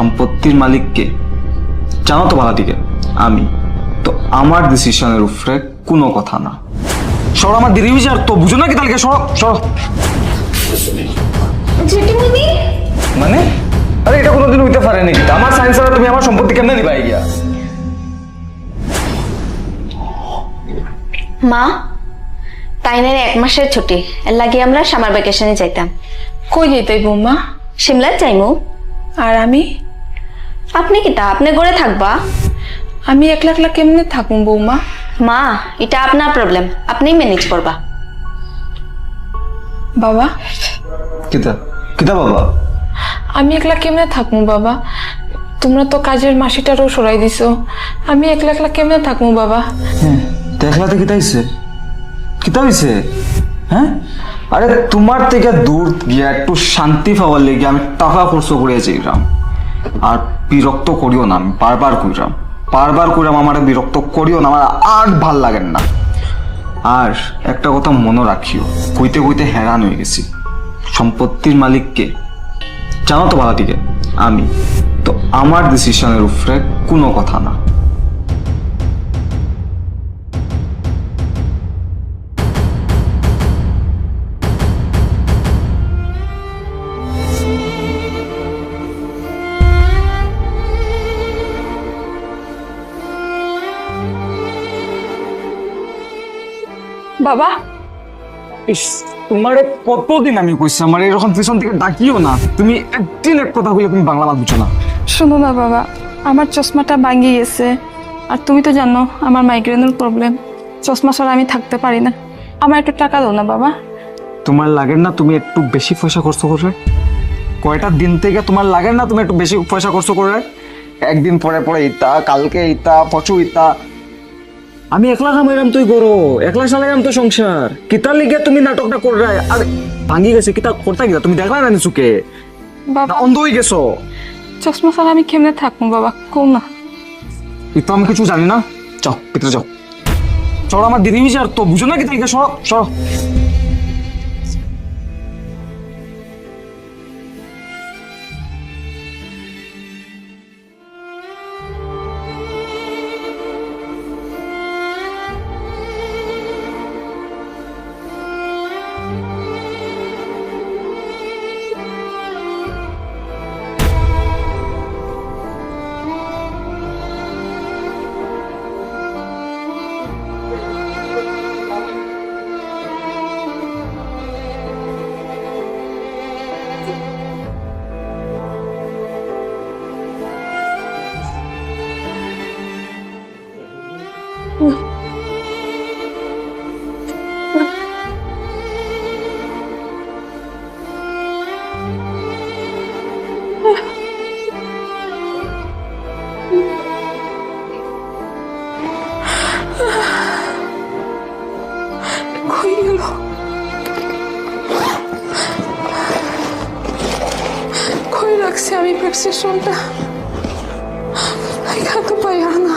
সম্পত্তির মালিককে জানো তো ভাড়া দিকে আমি। তো আমার ডিসিশনের উপরে কোনো কথা না। সর আমার দেরি হয়েছে আর তো বুঝো না কি তাহলে সর সর। মানে? আরে এটা কোনোদিন হইতে পারে নাকি? আমার সায়েন্স ছাড়া তুমি আমার সম্পত্তি কেমনে গিয়া? মা তাইনের এক মাসের ছুটি। এর লাগে আমরা সামার ভ্যাকেশনে যাইতাম। কই যেতে বৌমা সিমলার যাইমু। আর আমি? আপনি কিটা আপনি ঘরে থাকবা? আমি একলা একলা কেমনে থাকুম বৌমা? মা এটা আপনার প্রবলেম আপনি ম্যানেজ করবা। বাবা? কিতা? কিতা বাবা? আমি একলা কেমনে থাকব বাবা? তোমরা তো কাজের মাসিটারও সরাই দিছো। আমি একলা একলা কেমনে থাকব বাবা? হ্যাঁ দেখলাতে কিতা হইছে? কিতা হইছে? হ্যাঁ? আরে তোমার থেকে দূর গিয়া একটু শান্তি পাওয়ার লেগে আমি টাকা খরচ করে যাইরাম আর বিরক্ত করিও না, আমি বারবার কইরাম বারবার কইরাম আমার বিরক্ত করিও না, আমার আর ভালো লাগেন না। আর একটা কথা মনে রাখিও, কইতে কইতে হেরান হয়ে গেছি। সম্পত্তির মালিককে, জানো তো ভালো দিকে আমি, তো আমার ডিসিশনের উপরে কোনো কথা না। বাবা। ইস তোমার কতদিন আমি কইছি আমার এরকম পিছন থেকে ডাকিও না তুমি একদিন এক কথা কইলে তুমি বাংলা মাত বুঝো না। শোনো না বাবা আমার চশমাটা ভাঙিয়ে গেছে। আর তুমি তো জানো আমার মাইগ্রেনের প্রবলেম চশমা ছাড়া আমি থাকতে পারি না। আমার একটু টাকা দাও না বাবা। তোমার লাগে না তুমি একটু বেশি পয়সা খরচ করে কয়টা দিন থেকে তোমার লাগে না তুমি একটু বেশি পয়সা খরচ করে একদিন পরে পরে ইতা কালকে ইতা পচু ইতা আমি একলা কামাইরাম তুই করো একলা চালাইরাম তো সংসার কিতার লিগে তুমি নাটকটা করে আর ভাঙি গেছে কিতা করতে কিতা তুমি দেখলা না চুকে? বাবা। অন্ধ হয়ে গেছো? চশমা ছাড়া আমি কেমনে থাকব বাবা কো না। তুই তো আমি কিছু জানি না? যাও ভিতরে যাও চলো আমার দেরি হয়েছে আর তো বুঝো না কিতা সরো সরো রাখছি আমি প্রেসক্রিপশনটা এখানে তো পাই না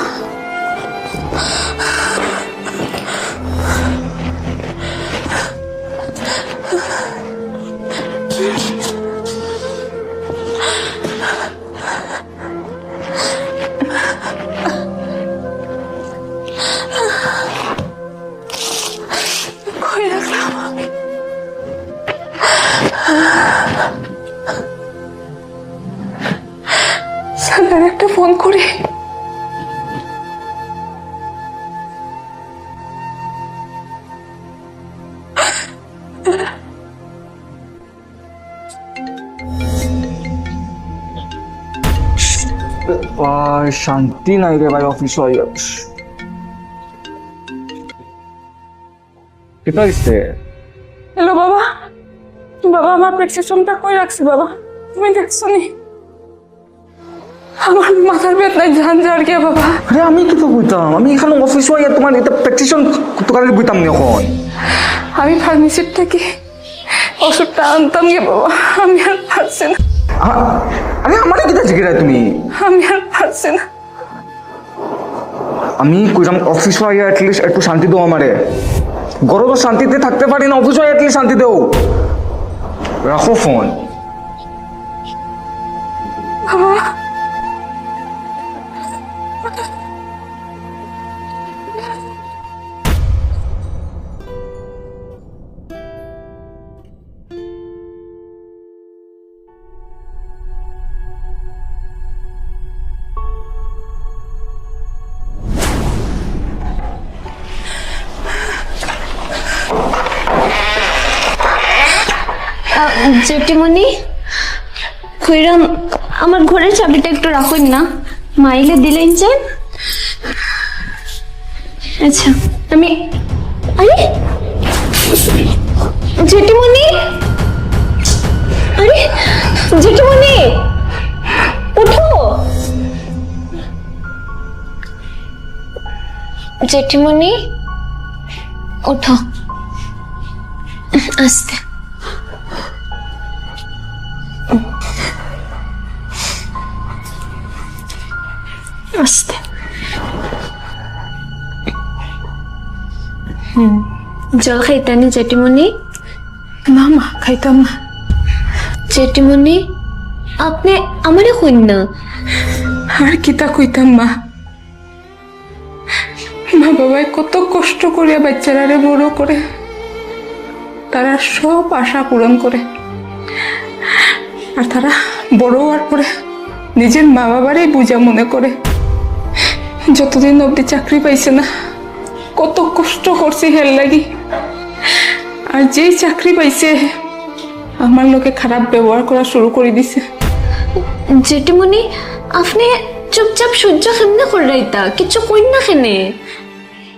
শান্তি নাই রে ভাই অফিস হয়ে কেটা হইছে হ্যালো বাবা বাবা আমার প্রেসক্রিপশনটা কই রাখছি বাবা? তুমি দেখছ নি? আমার মাথার বেদনায় জান যার গে বাবা। আরে আমি কি তো বুঝতাম? আমি এখানে অফিস হয়ে তোমার এটা প্র্যাকটিশন দোকানে বুঝতাম না এখন? আমি ফার্মেসির থেকে ওষুধটা আনতাম গে বাবা আমি আর পারছি না। আরে আমারে কি আছে কিরা তুমি? আমি আর পারছি না। আমি কইরাম অফিস হয় অ্যাটলিস্ট একটু শান্তি দাও আমারে। গরম শান্তিতে থাকতে পারি না অফিস হয় অ্যাটলিস্ট শান্তি দাও। রাখো ফোন বাবা জেঠিমণি, কইরাম, আমার ঘরের চাবিটা একটু রাখুন না। মাইলে দিলেন চান আচ্ছা আমি, আরে, জেঠিমণি আরে, জেঠিমণি উঠো জেঠিমণি, ওঠো। আস্তে। হুম। জল খাইতানি জেঠিমণি? না মা খাইতাম না। জেঠিমণি আপনি আমারে শুন না। আর কিতা কইতাম মা? মা বাবাই কত কষ্ট করিয়া বাচ্চারারে বড় করে। তারা সব আশা পূরণ করে। আর তারা বড় হওয়ার পরে নিজের মা বাবারই বুঝা মনে করে। যতদিন অবধি চাকরি পাইছে না কত কষ্ট করছি হেল লাগি। আর যেই চাকরি পাইছে আমার লোকে খারাপ ব্যবহার করা শুরু করে দিছে। জেঠিমণি আপনি চুপচাপ সহ্য কেমনে করে রাইতা? কিছু কইন না কেনে?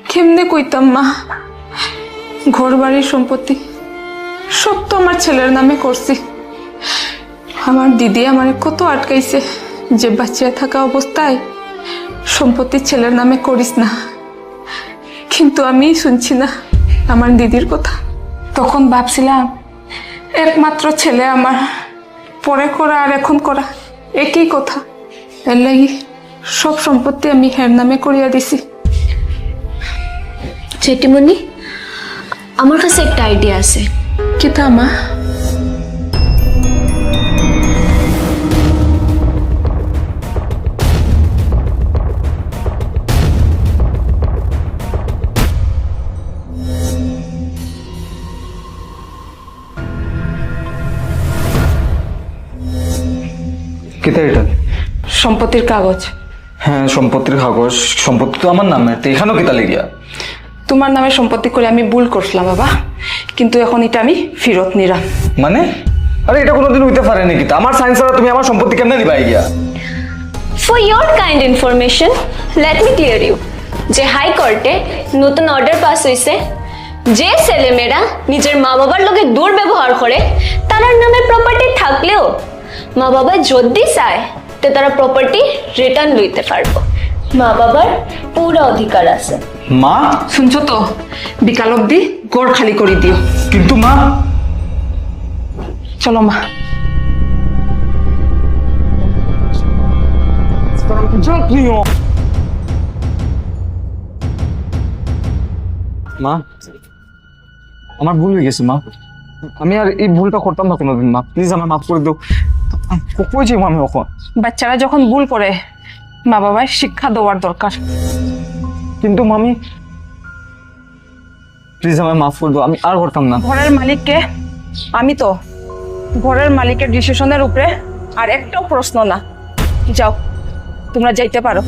কেমনে কইতাম মা? ঘর বাড়ির সম্পত্তি সব তো আমার ছেলের নামে করছি। আমার দিদি আমারে কত আটকাইছে যে বাচ্চা থাকা অবস্থায় সম্পত্তি ছেলের নামে করিস না। কিন্তু আমি শুনছি না আমার দিদির কথা। তখন ভাবছিলাম একমাত্র ছেলে আমার পরে করা আর এখন করা একই কথা। এর লাগি সব সম্পত্তি আমি হের নামে করিয়া দিছি। চেটিমণি আমার কাছে একটা আইডিয়া আছে। কিতা মা? কিতা এটা? সম্পত্তির কাগজ। হ্যাঁ সম্পত্তির কাগজ। সম্পত্তি তো আমার নামে তো এখানেও কিতা লেগিয়া তোমার নামে সম্পত্তি করে আমি ভুল করছিলাম বাবা। কিন্তু এখন এটা আমি ফেরত নিলাম। মানে? আরে এটা কোনোদিন হইতে পারে নাকি? তা আমার সায়েন্স ছাড়া তুমি আমার সম্পত্তি কেমনে নিবাই গিয়া? For your kind information let me clear you যে হাই হাইকোর্টে নতুন অর্ডার পাস হয়েছে যে ছেলেমেয়েরা নিজের মা বাবার লোকে দুর্ব্যবহার করে তার নামে প্রপার্টি থাকলেও মা বাবা যদি চায় তো তারা প্রপার্টি রিটার্ন লইতে পারব। মা বাবার পুরো অধিকার আছে। মা? শুনছো তো? বিকাল অব্দি গড় খালি করে দিও। কিন্তু মা? চলো মা। মা? আমার ভুল হয়ে গেছে মা। আমি আর এই ভুলটা করতাম না কোনোদিন মা। প্লিজ আমার মাফ করে দাও। যাব আমি এখন? বাচ্চারা যখন ভুল করে মা বাবায় শিক্ষা দেওয়ার দরকার। কিন্তু মামি প্লিজ আমায় মাফ করব দাও আমি আর করতাম না। ঘরের মালিককে আমি তো ঘরের মালিকের ডিসিশনের উপরে আর একটাও প্রশ্ন না। যাও তোমরা যাইতে পারো।